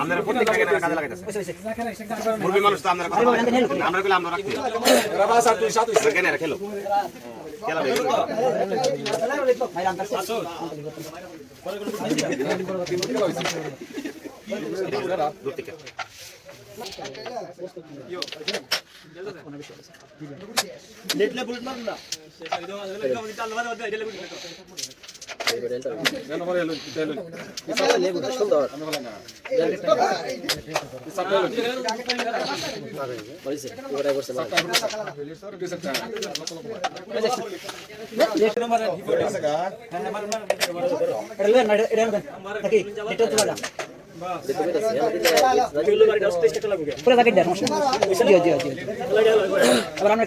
আপনারা প্রত্যেকটা কেন কাজে লাগাইতেছে মুরগি মানুষ তো আপনারা। আমরা কইলে আমরা কেন এরা খেলো? খেলা দেখো দূর থেকে ಸುಂದರ প্যাকেট দেন সমস্যা নেই। দিও দিও দিও এবার আমরা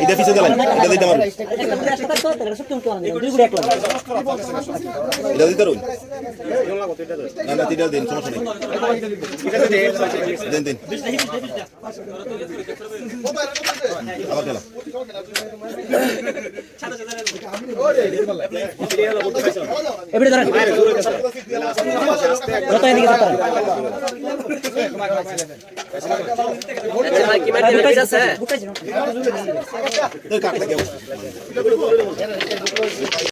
এটা পিছিয়ে গেলেন এটা দিতে পারুন এটা দিতে পারুন না না তিনটা দিন সমস্যা নেই দিন দিন আবার খেলা এবারে ধরেন যত এদিকে ধরতে হবে।